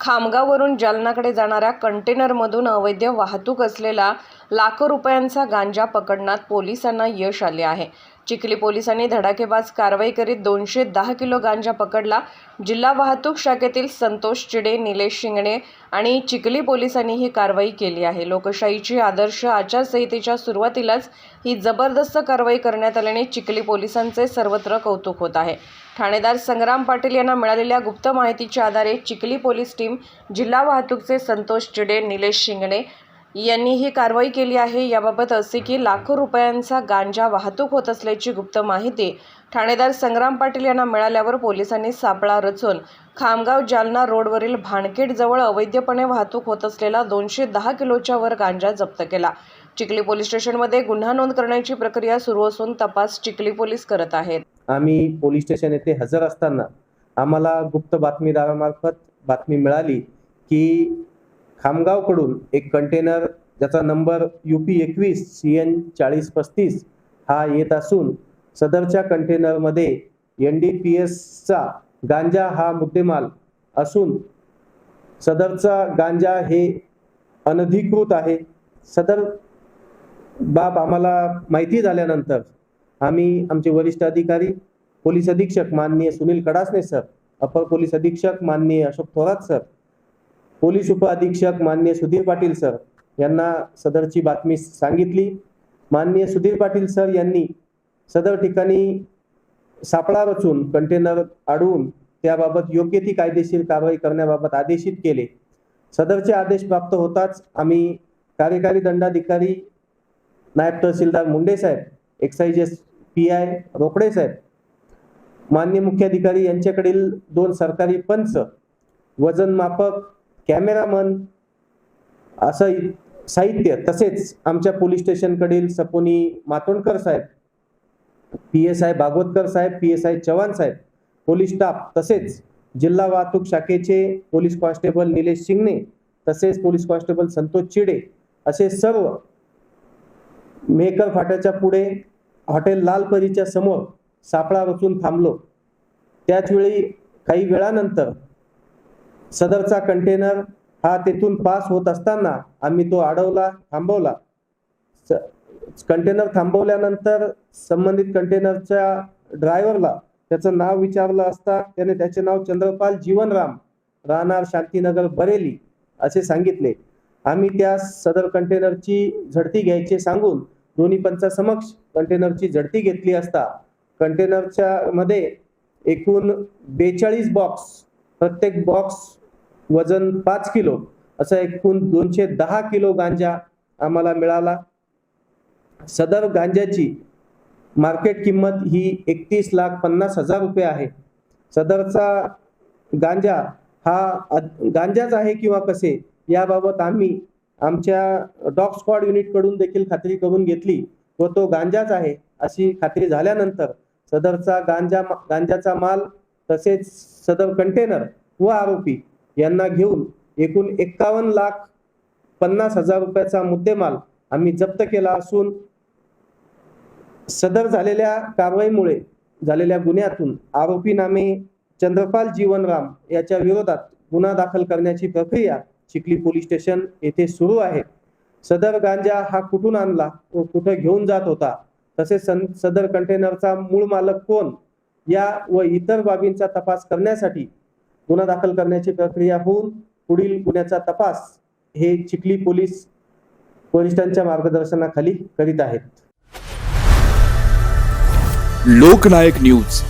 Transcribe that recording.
खामगाववरून जालनाकडे जाणाऱ्या कंटेनरमधून अवैध वाहतूक असलेला लाखो रुपयांचा गांजा पकडण्यात पोलिसांना यश आले आहे. चिखली पोलिसांनी धडाकेबाज कारवाई करीत दोनशे दहा किलो गांजा पकडला. जिल्हा वाहतूक शाखेतील संतोष चिडे निलेश शिंगणे आणि चिखली पोलिसांनी ही कारवाई केली आहे. लोकशाहीची आदर्श आचारसंहितेच्या सुरुवातीलाच ही जबरदस्त कारवाई करण्यात आल्याने चिखली पोलिसांचे सर्वत्र कौतुक होत आहे. ठाणेदार संग्राम पाटील यांना मिळालेल्या गुप्त माहितीच्या आधारे चिखली पोलीस टीम जिल्हा वाहतूकचे संतोष चिडे निलेश शिंगणे यांनी ही कारवाई केली आहे. याबाबत असे की लाखो रुपयांचा गांजा वाहतूक होत असल्याची गुप्त माहिती ठाणेदार संग्राम पाटील यांना मिळाल्यावर पोलिसांनी सापळा रचून खामगाव जालना रोडवरील भानखेडजवळ अवैधपणे वाहतूक होत असलेला दोनशे दहा किलोच्या वर गांजा जप्त केला. चिखली पोलीस स्टेशनमध्ये गुन्हा नोंद करण्याची प्रक्रिया सुरू असून तपास चिखली पोलीस करत आहेत. आम्ही पोलीस स्टेशन येथे हजर असताना आम्हाला गुप्त बातमीदारामार्फत बातमी मिळाली की खामगावकडून एक कंटेनर ज्याचा नंबर यू पी एकवीस सी एन चाळीस पस्तीस हा येत असून सदरच्या कंटेनरमध्ये एन डी पी एसचा गांजा हा मुद्देमाल असून सदरचा गांजा हे अनधिकृत आहे. सदर बाब आम्हाला माहिती झाल्यानंतर आम्ही आमचे वरिष्ठ अधिकारी पोलीस अधीक्षक माननीय सुनील कडासने सर अपर पोलीस अधीक्षक माननीय अशोक थोरात सर पोलीस उपअधीक्षक माननीय सुधीर पाटील सर यांना सदरची बातमी सांगितली. माननीय सुधीर पाटील सर यांनी सदर ठिकाणी सापळा रचून कंटेनर अडवून त्याबाबत योग्य ती कायदेशीर कारवाई करण्याबाबत आदेशित केले. सदरचे आदेश प्राप्त होताच आम्ही कार्यकारी दंडाधिकारी नायब तहसीलदार मुंडे साहेब excise S P I Rokade साहेब मान्य मुख्याधिकारी यांच्याकडील दोन सरकारी पंच वजन मापक कॅमेरामन असं इ- साहित्य तसेच आमच्या पोलीस स्टेशनकडील सपोनी मातोंडकर साहेब पी एस आय भागवतकर साहेब पी एस आय चव्हाण साहेब पोलीस स्टाफ तसेच जिल्हा वाहतूक शाखेचे पोलीस कॉन्स्टेबल निलेश शिंगणे तसेच पोलीस कॉन्स्टेबल संतोष चिडे असे सर्व मेकर फाट्याच्या पुढे हॉटेल लालपरीच्या समोर सापळा रचून थांबलो. त्याच वेळी काही वेळानंतर सदरचा कंटेनर हा तेथून पास होत असताना आम्ही तो अडवला थांबवला. स- कंटेनर थांबवल्यानंतर संबंधित कंटेनरच्या ड्रायव्हरला त्याचं नाव विचारलं असता त्याने त्याचे नाव चंद्रपाल जीवनराम राहणार शांतीनगर बरेली असे सांगितले. आम्ही त्या सदर कंटेनरची झडती घ्यायचे सांगून दोन्ही पंचासमक्ष कंटेनरची झडती घेतली असता कंटेनरच्या मध्ये एकूण बेचाळीस बॉक्स प्रत्येक बॉक्स वजन पाच किलो असं एकूण दोनशे दहा किलो गांजा आम्हाला मिळाला. सदर गांजाची मार्केट किंमत ही एकतीस लाख पन्नास हजार रुपये आहे. सदरचा गांजा हा गांजाच आहे किंवा कसे याबाबत आम्ही आमच्या डॉग स्क्वॉड युनिटकडून देखील खात्री करून घेतली व तो गांजाच आहे अशी खात्री झाल्यानंतर सदरचा गांजा गांजाचा माल तसेच सदर कंटेनर व आरोपी यांना घेऊन एकूण एक्कावन्न लाख पन्नास हजार रुपयाचा मुद्देमाल आम्ही जप्त केला असून सदर झालेल्या कारवाईमुळे झालेल्या गुन्ह्यातून आरोपी नामे चंद्रपाल जीवनराम याच्या विरोधात गुन्हा दाखल करण्याची प्रक्रिया चिखली पोलीस स्टेशन येथे सुरू आहे. सदर गांजा हा कुठून आणला व कुठे घेऊन जात होता? तसेच सदर कंटेनरचा मूळ मालक कोण? या व इतर बाबींचा तपास करण्यासाठी गुन्हा दाखल करण्याची प्रक्रिया होऊन पुढील गुन्ह्याचा तपास हे चिखली पोलीस वरिष्ठांच्या मार्गदर्शनाखाली करीत आहेत. लोकनायक न्यूज.